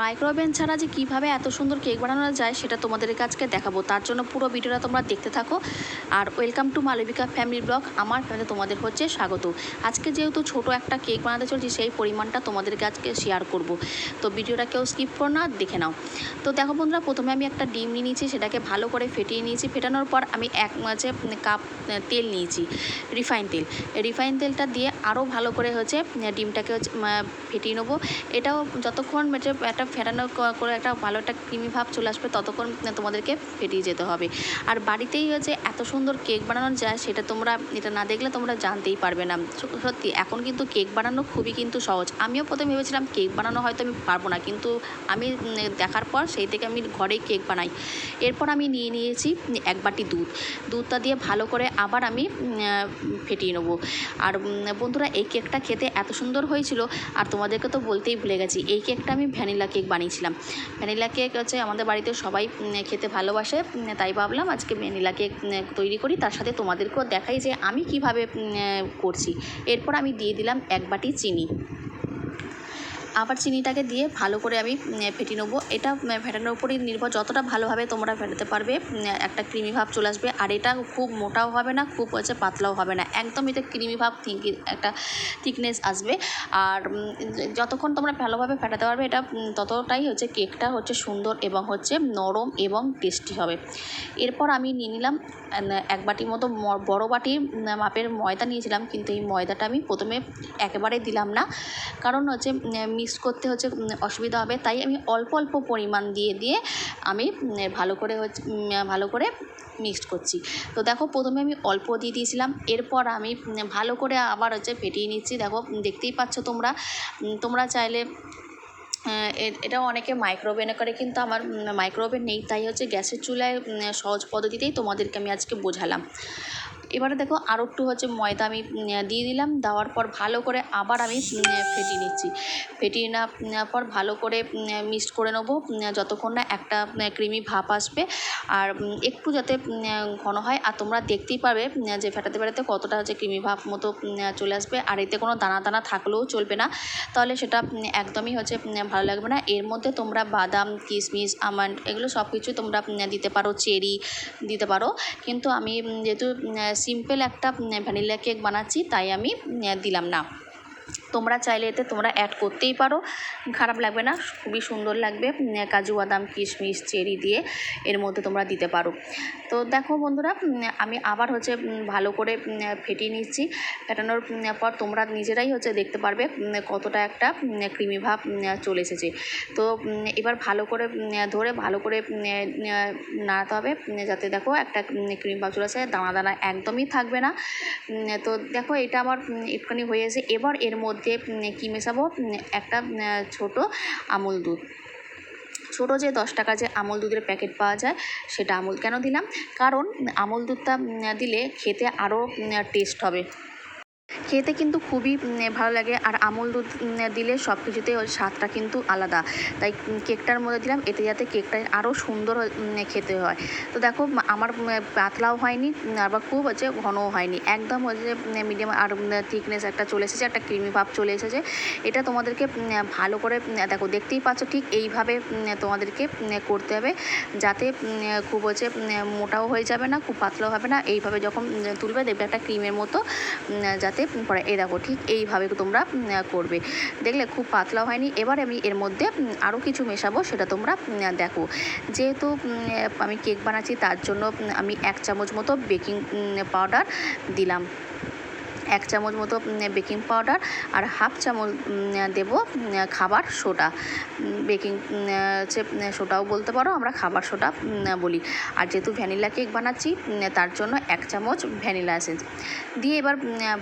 Micro oven ছাড়া যে কীভাবে এত সুন্দর কেক বানানো যায় সেটা তোমাদের আজকে দেখাবো। তার জন্য পুরো ভিডিওটা তোমরা দেখতে থাকো। আর welcome to Malabika family blog. আমার ফ্যামিলি তোমাদের হচ্ছে স্বাগত। আজকে যেহেতু ছোট একটা কেক বানাতে চলছি, সেই পরিমাণটা তোমাদের আজকে শেয়ার করব। তো ভিডিওটা কেউ স্কিপ করো না, দেখে নাও। তো দেখো বন্ধুরা, প্রথমে আমি একটা ডিম নিয়ে নিয়েছি, সেটাকে ভালো করে ফেটিয়ে নিয়েছি। ফেটানোর পর আমি এক মাঝে কাপ তেল নিয়েছি, রিফাইন তেল। রিফাইন তেলটা দিয়ে আরও ভালো করে হচ্ছে ডিমটাকে হচ্ছে ফেটিয়ে নেব। এটাও যতক্ষণ হচ্ছে একটা ফেটানো করে একটা ভালো একটা ক্রিমি ভাব চলে আসবে, ততক্ষণ তোমাদেরকে ফেটিয়ে যেতে হবে। আর বাড়িতেই হচ্ছে এত সুন্দর কেক বানানো যায়, সেটা তোমরা, এটা না দেখলে তোমরা জানতেই পারবে না। সত্যি, এখন কিন্তু কেক বানানো খুবই কিন্তু সহজ। আমিও প্রথমে ভেবেছিলাম কেক বানানো হয়তো আমি পারব না, কিন্তু আমি দেখার পর সেই থেকে আমি ঘরেই কেক বানাই। এরপর আমি নিয়ে নিয়েছি এক বাটি দুধ। দুধটা দিয়ে ভালো করে আবার আমি ফেটিয়ে নেব। আর বন্ধুরা, এই কেকটা খেতে এত সুন্দর হয়েছিল, আর তোমাদেরকে তো বলতেই ভুলে গেছি, এই কেকটা আমি ভ্যানিলা কেক বানিয়েছিলাম। ভ্যানিলা কেক হচ্ছে আমাদের বাড়িতে সবাই খেতে ভালোবাসে তাই ভাবলাম আজকে ভ্যানিলা কেক তৈরি করি। তার সাথে তোমাদেরকেও দেখাই যে আমি কীভাবে করছি। এরপর আমি দিয়ে দিলাম এক বাটি চিনি। আবার চিনিটাকে দিয়ে ভালো করে আমি ফেটিয়ে নেব। এটা ফেটানোর উপরই নির্ভর যতটা ভালোভাবে তোমরা ফেটাতে পারবে একটা ক্রিমি ভাব চলে আসবে। আর এটা খুব মোটাও হবে না খুব হচ্ছে পাতলাও হবে না। একদম এতে ক্রিমি ভাব থিঙ্কি একটা থিকনেস আসবে। আর যতক্ষণ তোমরা ভালোভাবে ফেটাতে পারবে এটা ততটাই হচ্ছে কেকটা হচ্ছে সুন্দর এবং হচ্ছে নরম এবং টেস্টি হবে। এরপর আমি নিয়ে নিলাম এক বাটির মতো বড় উম, মাপের ময়দা নিয়েছিলাম। কিন্তু এই ময়দাটা আমি প্রথমে একেবারে দিলাম না। কারণ হচ্ছে মিক্স করতে হচ্ছে অসুবিধা হবে। তাই আমি অল্প অল্প পরিমাণ দিয়ে দিয়ে আমি ভালো করে হচ্ছে ভালো করে মিক্সড করছি। তো দেখো, প্রথমে আমি অল্প দিয়ে দিয়েছিলাম। এরপর আমি ভালো করে আবার হচ্ছে ফেটিয়ে নিচ্ছি। দেখো দেখতেই পাচ্ছ তোমরা তোমরা চাইলে এটা অনেকে মাইক্রোওভেনে করে, কিন্তু আমার মাইক্রোওভেন নেই। তাই হচ্ছে গ্যাসের চুলায় সহজ পদ্ধতিতেই তোমাদেরকে আমি আজকে বোঝালাম। এবারে দেখো আরও একটু হচ্ছে ময়দা আমি দিয়ে দিলাম। দেওয়ার পর ভালো করে আবার আমি ফেটিয়ে নিচ্ছি। ফেটিয়ে নেওয়ার পর ভালো করে মিক্সড করে নেব যতক্ষণ না একটা ক্রিমি ভাপ আসবে। আর একটু যাতে ঘন হয়। আর তোমরা দেখতেই পাবে যে ফেটাতে ফেটাতে কতটা হচ্ছে ক্রিমি ভাপ মতো চলে আসবে। আর এতে কোনো দানা দানা থাকলেও চলবে না। তাহলে সেটা একদমই হচ্ছে ভালো লাগবে না। এর মধ্যে তোমরা বাদাম, কিশমিশ, আমন্ড এগুলো সব কিছু তোমরা দিতে পারো, চেরি দিতে পারো। কিন্তু আমি যেহেতু সিম্পল একটা ভ্যানিলা কেক বানাচ্ছি, তাই আমি দিলাম না। তোমরা চাইলে এতে তোমরা অ্যাড করতেই পারো। খারাপ লাগবে না, খুবই সুন্দর লাগবে কাজু বাদাম, কিশমিশ, চেরি দিয়ে এর মধ্যে তোমরা দিতে পারো। তো দেখো বন্ধুরা আমি আবার হচ্ছে ভালো করে ফেটিয়ে নিচ্ছি। ফেটানোর পর তোমরা নিজেরাই হচ্ছে দেখতে পারবে কতটা একটা ক্রিমি ভাব চলে এসেছে। তো এবার ভালো করে ধরে ভালো করে নাড়াতে হবে যাতে দেখো একটা ক্রিম ভাব চলে আসে, দানা দানা একদমই থাকবে না। তো দেখো এটা আমার একটুখানি হয়ে এসে এবার এর মধ্যে কি মেশাবো? একটা ছোটো আমুল দুধ। ছোটো যে দশ টাকা যে আমল দুধের প্যাকেট পাওয়া যায়, সেটা আমল কেন দিলাম? কারণ আমল দুধটা দিলে খেতে আরও টেস্ট হবে। খেতে কিন্তু খুবই ভালো লাগে। আর আমুল দুধ দিলে সব কিছুতে ওর স্বাদটা কিন্তু আলাদা। তাই কেকটার মধ্যে দিলাম, এতে যাতে কেকটা আরও সুন্দর খেতে হয়। তো দেখো আমার পাতলাও হয়নি আবার খুব হচ্ছে ঘনও হয়নি। একদম হচ্ছে মিডিয়াম আর থিকনেস একটা চলে এসেছে, একটা ক্রিমি ভাব চলে এসেছে। এটা তোমাদেরকে ভালো করে দেখো, দেখতেই পাচ্ছ ঠিক এইভাবে তোমাদেরকে করতে হবে। যাতে খুব হচ্ছে মোটাও হয়ে যাবে না, খুব পাতলাও হবে না। এইভাবে যখন তুলবে, দেখবে একটা ক্রিমের মতো যাতে পরে এই দেখো ঠিক এইভাবে তোমরা করবে। দেখলে খুব পাতলাও হয়নি। এবার আমি এর মধ্যে আরও কিছু মেশাবো, সেটা তোমরা দেখো। যেহেতু আমি কেক বানাচ্ছি, তার জন্য আমি এক চামচ মতো বেকিং পাউডার দিলাম। এক চামচ মতো বেকিং পাউডার আর হাফ চামচ দেব খাবার সোডা। বেকিং হচ্ছে সোডাও বলতে পারো, আমরা খাবার সোডা বলি। আর যেহেতু ভ্যানিলা কেক বানাচ্ছি তার জন্য এক চামচ ভ্যানিলা এসেন্স দিয়ে এবার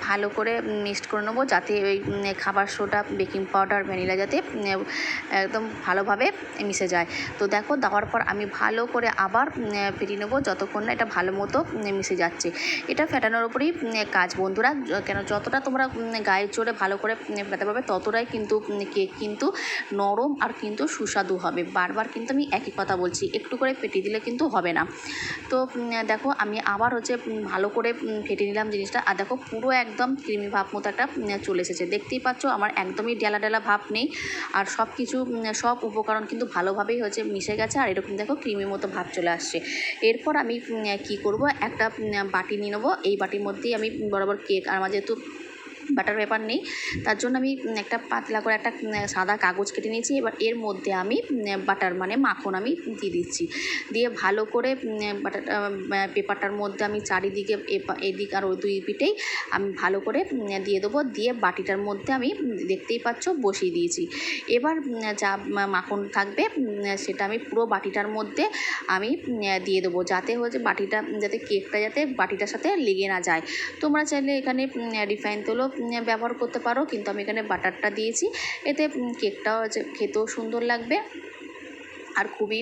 ভালো করে মিক্সড করে নেব, যাতে ওই খাবার সোডা বেকিং পাউডার ভ্যানিলা যাতে একদম ভালোভাবে মিশে যায়। তো দেখো, দেওয়ার পর আমি ভালো করে আবার ফেটিয়ে নেব, যতক্ষণ না এটা ভালো মতো মিশে যাচ্ছে। এটা ফেটানোর উপরেই কাজ। বন্ধুরা কেন যতটা তোমরা গায়ের জোরে ভালো করে পেতে পারবে ততটাই কিন্তু কেক কিন্তু নরম আর কিন্তু সুস্বাদু হবে। বারবার কিন্তু আমি একই কথা বলছি, একটু করে ফেটে দিলে কিন্তু হবে না। তো দেখো আমি আবার হচ্ছে ভালো করে ফেটে নিলাম জিনিসটা। আর দেখো পুরো একদম ক্রিমি ভাব মতো একটা চলে এসেছে। দেখতেই পাচ্ছ আমার একদমই ডেলা ডেলা ভাব নেই। আর সব কিছু সব উপকরণ কিন্তু ভালোভাবেই হচ্ছে মিশে গেছে। আর এরকম দেখো ক্রিমি মতো ভাব চলে আসছে। এরপর আমি কী করব? একটা বাটি নিয়ে নেব। এই বাটির মধ্যেই আমি বরাবর কেক আর আমার যেহেতু বাটার পেপার নেই। তার জন্য আমি একটা পাতলা করে একটা সাদা কাগজ কেটে নিয়েছি। এবার এর মধ্যে আমি বাটার মানে মাখন আমি দিয়ে দিচ্ছি। দিয়ে ভালো করে বাটারটা পেপারটার মধ্যে আমি চারিদিকে এদিক আর ওই দুই পিঠেই আমি ভালো করে দিয়ে দেবো। দিয়ে বাটিটার মধ্যে আমি দেখতেই পাচ্ছ বসিয়ে দিয়েছি। এবার যা মাখন থাকবে সেটা আমি পুরো বাটিটার মধ্যে আমি দিয়ে দেবো। যাতে হচ্ছে বাটিটা, যাতে কেকটা যাতে বাটিটার সাথে লেগে না যায়। তোমরা চাইলে এখানে রিফাইন তেলও ব্যবহার করতে পারো, কিন্তু আমি এখানে বাটারটা দিয়েছি। এতে কেকটাও খেতেও সুন্দর লাগবে আর খুবই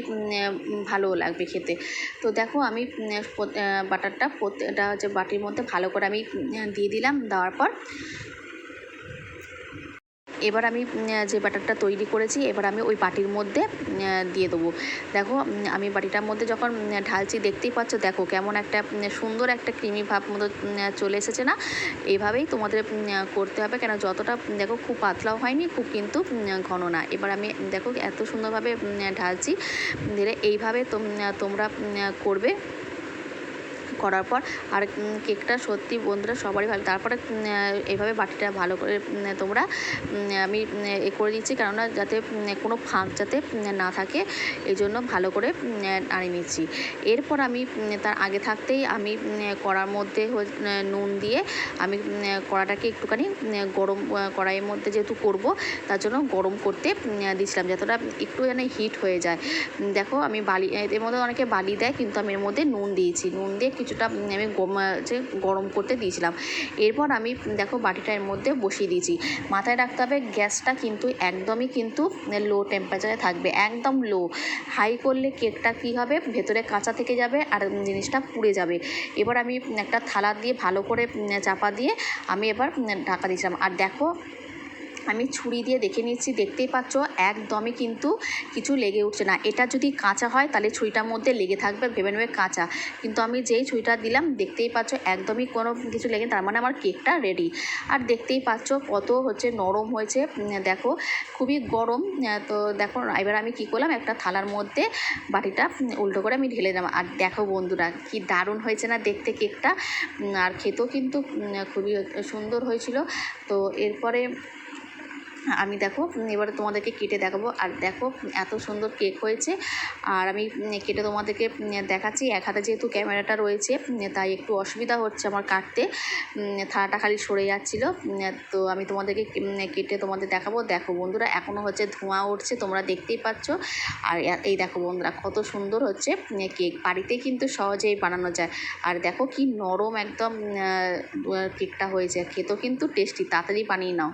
ভালোও লাগবে খেতে। তো দেখো, আমি বাটারটা প্রত্যেকটা হচ্ছে বাটির মধ্যে ভালো করে আমি দিয়ে দিলাম, দেওয়ার পর। এবার আমি যে বাটারটা তৈরি করেছি, এবার আমি ওই বাটির মধ্যে দিয়ে দেবো। দেখো আমি বাটিটার মধ্যে যখন ঢালছি, দেখতেই পাচ্ছ, দেখো কেমন একটা সুন্দর একটা ক্রিমি ভাব মতো চলে এসেছে না? এইভাবেই তোমাদের করতে হবে, কেন যতটা দেখো খুব পাতলাও হয়নি, খুব কিন্তু ঘন না। এবার আমি, দেখো এত সুন্দরভাবে ঢালছি, ধীরে এইভাবে তোম- তোমরা করবে। করার পর আর কেকটা সত্যি বন্ধুরা সবারই ভালো। তারপরে এইভাবে বাটিটা ভালো করে তোমরা আমি এ করে দিচ্ছি কেননা যাতে কোনো ফাঁক যাতে না থাকে এই জন্য ভালো করে নাড়িয়ে নিচ্ছি। এরপর আমি তার আগে থাকতেই আমি কড়ার মধ্যে নুন দিয়ে আমি কড়াটাকে একটুখানি গরম কড়াইয়ের মধ্যে যেহেতু করব তার জন্য গরম করতে উম, দিয়েছিলাম যতটা একটু যেন হিট হয়ে যায়। দেখো আমি বালি এর মধ্যে অনেকে বালি দেয় কিন্তু আমি এর মধ্যে নুন দিয়েছি। নুন দিয়ে কিছুটা আমি যে গরম করতে দিয়েছিলাম। এরপর আমি, দেখো, বাটিটা এর মধ্যে বসিয়ে দিয়েছি। মাথায় রাখতে হবে, গ্যাসটা কিন্তু একদমই কিন্তু লো টেম্পারেচারে থাকবে, একদম লো হাই করলে কেকটা কী হবে? ভেতরে কাঁচা থেকে যাবে আর জিনিসটা পুড়ে যাবে। এবার আমি একটা থালা দিয়ে ভালো করে চাপা দিয়ে আমি এবার ঢাকা দিয়েছিলাম। আর দেখো আমি ছুরি দিয়ে দেখে নিচ্ছি, দেখতেই পাচ্ছ একদমই কিন্তু কিছু লেগে উঠছে না। এটা যদি কাঁচা হয় তাহলে ছুরিটার মধ্যে লেগে থাকবে, ভেবে নেবে কাঁচা। কিন্তু আমি যেই ছুরিটা দিলাম, দেখতেই পাচ্ছ একদমই কোনো কিছু লেগে তার মানে আমার কেকটা রেডি আর দেখতেই পাচ্ছ কত হচ্ছে নরম হয়েছে দেখো খুবই গরম তো দেখো এবার আমি কি করলাম, একটা থালার মধ্যে বাটিটা উল্টো করে আমি ঢেলে দিলাম। আর দেখো বন্ধুরা কি দারুণ হয়েছে না দেখতে কেকটা আর খেতেও কিন্তু খুবই সুন্দর হয়েছিল। তো এরপরে আমি দেখো এবারে তোমাদেরকে কেটে দেখাবো। আর দেখো, এত সুন্দর কেক হয়েছে। আর আমি কেটে তোমাদেরকে দেখাচ্ছি। এক হাতে যেহেতু ক্যামেরাটা রয়েছে তাই একটু অসুবিধা হচ্ছে আমার কাটতে। থালাটা খালি সরে যাচ্ছিল। তো আমি তোমাদেরকে কেটে তোমাদের দেখাবো। দেখো বন্ধুরা এখনও হচ্ছে ধোঁয়া উঠছে, তোমরা দেখতেই পাচ্ছ। আর এই দেখো বন্ধুরা, কত সুন্দর হচ্ছে কেক। বাড়িতে কিন্তু সহজেই বানানো যায়। আর দেখো কি নরম একদম কেকটা হয়েছে। খেতেও কিন্তু টেস্টি, তাড়াতাড়ি বানিয়ে নাও।